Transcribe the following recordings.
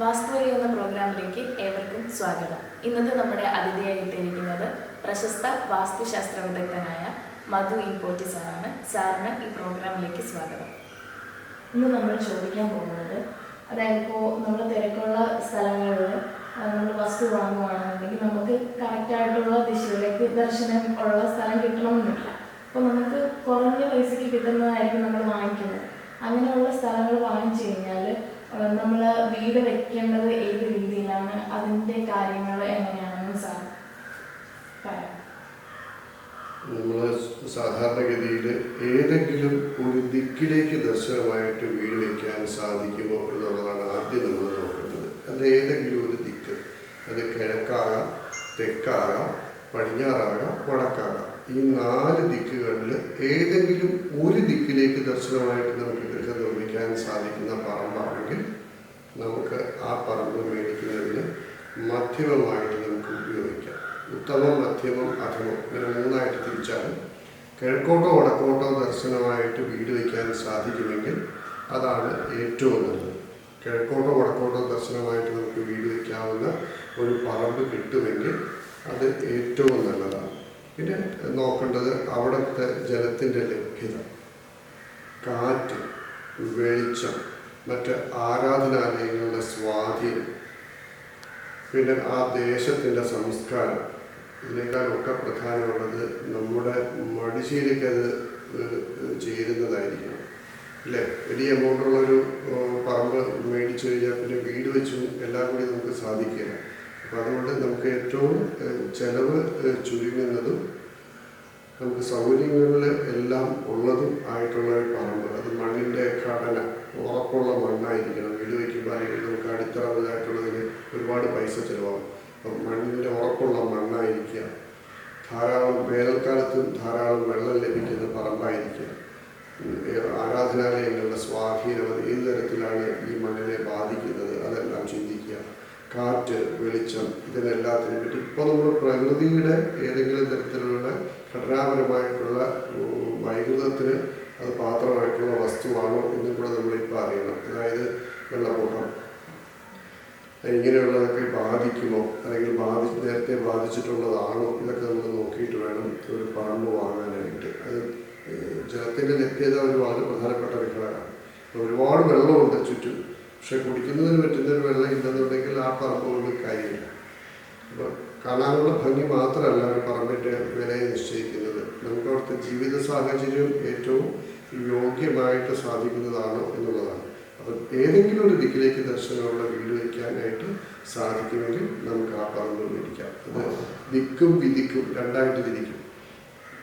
വാസ്തുവഴി എന്ന പ്രോഗ്രാമിലേക്ക് ഏവർക്കും സ്വാഗതം. ഇന്നത്തെ നമ്മുടെ അതിഥിയായിട്ടിരിക്കുന്നത് പ്രശസ്ത വാസ്തുശാസ്ത്ര വിദഗ്ധനായ മധു ഇമ്പോറ്റി സാറാണ്. സാറിന് ഈ പ്രോഗ്രാമിലേക്ക് സ്വാഗതം. ഇന്ന് നമ്മൾ ചോദിക്കാൻ പോകുന്നത് അതായത് ഇപ്പോൾ നമ്മൾ തിരക്കുള്ള സ്ഥലങ്ങളിൽ നമ്മൾ വസ്തു വാങ്ങുകയാണെന്നുണ്ടെങ്കിൽ നമുക്ക് കറക്റ്റായിട്ടുള്ള ദിശയിലേക്ക് ദർശനം ഉള്ള സ്ഥലം കിട്ടണമെന്നില്ല. അപ്പോൾ നമുക്ക് കുറഞ്ഞ പൈസയ്ക്ക് കിട്ടുന്നതായിരിക്കും നമ്മൾ വാങ്ങിക്കുന്നത്. അങ്ങനെയുള്ള സ്ഥലങ്ങൾ വാങ്ങിച്ചു നമ്മൾ വീട് വെക്കേണ്ടത് ഏത് രീതിയിലാണ്? അതിന്റെ കാര്യങ്ങൾ എങ്ങനെയാണെന്ന് സാർ പറയാം. നമ്മൾ സാധാരണഗതിയിൽ ഏതെങ്കിലും ഒരു ദിക്കിലേക്ക് ദർശനമായിട്ട് വീട് വയ്ക്കാൻ സാധിക്കുമോ എന്നുള്ളതാണ് ആദ്യം നമ്മൾ നോക്കേണ്ടത്. അത് ഏതെങ്കിലും ഒരു ദിക്ക്. അത് കിഴക്കാകാം തെക്കാകാം പടിഞ്ഞാറാകാം വടക്കാകാം. ഈ നാല് ദിക്കുകളിൽ ഏതെങ്കിലും ഒരു ദിക്കിലേക്ക് ദർശനമായിട്ട് നമുക്ക് നിർമ്മിക്കാൻ സാധിക്കുന്ന പറമ്പാണെങ്കിൽ നമുക്ക് ആ പറമ്പ് മേടിക്കുന്നതിന് മധ്യമമായിട്ട് നമുക്ക് ഉപയോഗിക്കാം. ഉത്തമം മധ്യമം അധമം ഇങ്ങനെ മൂന്നായിട്ട് തിരിച്ചാലും കിഴക്കോട്ടോ വടക്കോട്ടോ ദർശനമായിട്ട് വീട് വയ്ക്കാൻ സാധിക്കുമെങ്കിൽ അതാണ് ഏറ്റവും നല്ലത്. കിഴക്കോട്ടോ വടക്കോട്ടോ ദർശനമായിട്ട് നമുക്ക് വീട് വയ്ക്കാവുന്ന ഒരു പറമ്പ് കിട്ടുമെങ്കിൽ അത് ഏറ്റവും നല്ലതാണ്. പിന്നെ നോക്കേണ്ടത് അവിടുത്തെ ജലത്തിന്റെ ലഭ്യത. കാറ്റ്. വെളിച്ചം മറ്റ് ആരാധനാലയങ്ങളുടെ സ്വാധീനം. പിന്നെ ആ ദേശത്തിന്റെ സംസ്കാരം. ഇതിനേക്കാളൊക്കെ പ്രധാനമുള്ളത് നമ്മുടെ ഏഹ്, ചേരുന്നതായിരിക്കണം. അല്ലേ? വലിയ എമൗണ്ടുള്ളൊരു പറമ്പ് മേടിച്ചു കഴിഞ്ഞാൽ പിന്നെ വീട് വെച്ചും എല്ലാം കൂടി നമുക്ക് സാധിക്കില്ല അപ്പോൾ അതുകൊണ്ട് നമുക്ക് ഏറ്റവും ചിലവ് ചുരുങ്ങുന്നതും നമുക്ക് സൗകര്യങ്ങളിൽ എല്ലാം ഉള്ളതും ആയിട്ടുള്ള ഒരു പറമ്പ് ഉറപ്പുള്ള മണ്ണായിരിക്കണം. വീട് വയ്ക്കുമ്പോൾ അല്ലെങ്കിൽ നമുക്ക് അടിത്തറവുന്നതായിട്ടുള്ളതിന് ഒരുപാട് പൈസ ചിലവാകും. അപ്പം മണ്ണിന്റെ ഉറപ്പുള്ള മണ്ണായിരിക്കുക. ധാരാളം വേനൽക്കാലത്തും ധാരാളം വെള്ളം ലഭിക്കുന്ന പറമ്പായിരിക്കുക. ആരാധനാലയങ്ങളുടെ സ്വാധീനം അത് ഏത് തരത്തിലാണ് ഈ മണ്ണിനെ ബാധിക്കുന്നത് അതെല്ലാം ചിന്തിക്കുക. കാറ്റ് വെളിച്ചം ഇതിനെല്ലാത്തിനെ പറ്റി ഇപ്പോൾ നമ്മൾ പ്രകൃതിയുടെ ഏതെങ്കിലും തരത്തിലുള്ള ഘടനാപരമായിട്ടുള്ള വൈകൃതത്തിന് അത് പാത്രമായിട്ടുള്ള നമ്മളിപ്പോൾ അറിയണം അതായത് വെള്ളപ്പൊക്കം. ഇങ്ങനെയുള്ളതൊക്കെ ബാധിക്കുമോ? അല്ലെങ്കിൽ ബാധി നേരത്തെ ബാധിച്ചിട്ടുള്ളതാണോ? ഇതൊക്കെ നമ്മൾ നോക്കിയിട്ട് വേണം ഒരു പറമ്പ് വാങ്ങാനായിട്ട്. അത് ജലത്തിന്റെ ലഭ്യത ഒരു വളരെ പ്രധാനപ്പെട്ട ഒരു ഒരുപാട് വെള്ളമുണ്ട് ചുറ്റും. പക്ഷെ കുടിക്കുന്നതിന് പറ്റുന്ന ഒരു വെള്ളം ഇല്ലെന്നുണ്ടെങ്കിൽ ആ പറമ്പ് കൊണ്ട് കാര്യമില്ല. അപ്പോൾ കാണാനുള്ള ഭംഗി മാത്രമല്ല ഒരു പറമ്പിന്റെ വിലയെ നിശ്ചയിക്കുന്നത്. നമുക്ക് അവിടുത്തെ ജീവിത സാഹചര്യം ഏറ്റവും യോഗ്യമായിട്ട് സാധിക്കുന്നതാണോ എന്നുള്ളതാണ്. അപ്പം ഏതെങ്കിലും ഒരു ദിക്കിലേക്ക് ദർശനമുള്ള വീട് വയ്ക്കാനായിട്ട് സാധിക്കുമെങ്കിൽ നമുക്ക് ആ പറമ്പ് മേടിക്കാം. അത് ദിക്കും വിധിക്കും രണ്ടായിട്ട് തിരിക്കും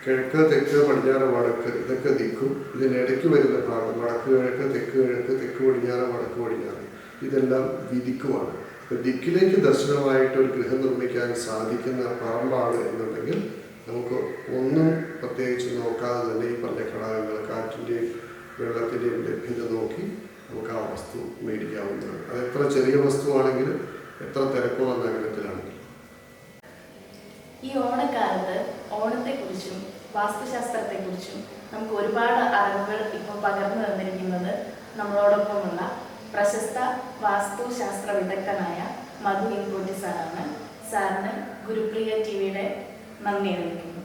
കിഴക്ക് തെക്ക് പടിഞ്ഞാറ് വടക്ക് ഇതൊക്കെ ദിക്കും. ഇതിനിടയ്ക്ക് വരുന്ന ഭാഗം വടക്ക് കിഴക്ക് തെക്ക് കിഴക്ക് തെക്ക് പടിഞ്ഞാറ് വടക്ക് പടിഞ്ഞാറ് ഇതെല്ലാം വിധിക്കുമാണ് ദിക്കിലേക്ക് ദർശനമായിട്ട് ഒരു ഗൃഹം നിർമ്മിക്കാൻ സാധിക്കുന്ന പറമ്പാണ് എന്നുണ്ടെങ്കിൽ നമുക്ക് ഒന്നും പ്രത്യേകിച്ച് നോക്കാതെ തന്നെ ഈ പറഞ്ഞ ഘടകങ്ങൾ കാറ്റിന്റെയും വെള്ളത്തിന്റെയും ലഭ്യത നോക്കി നമുക്ക് ആ വസ്തു മേടിക്കാവുന്നതാണ്. അത് എത്ര ചെറിയ വസ്തുവാണെങ്കിലും എത്ര തിരക്കുള്ള നഗരത്തിലാണെങ്കിലും ഈ ഓണക്കാലത്ത് ഓണത്തെക്കുറിച്ചും വാസ്തുശാസ്ത്രത്തെക്കുറിച്ചും നമുക്ക് ഒരുപാട് അറിവുകൾ ഇപ്പോൾ പകർന്നു തന്നിരിക്കുന്നത് നമ്മളോടൊപ്പമുള്ള പ്രശസ്ത വാസ്തുശാസ്ത്ര വിദഗ്ധനായ മധു ഇൻകോട്ടി സാറാണ്. സാറിന് ഗുരുപ്രിയ ടി വിയുടെ നന്ദി അറിയിക്കുന്നു.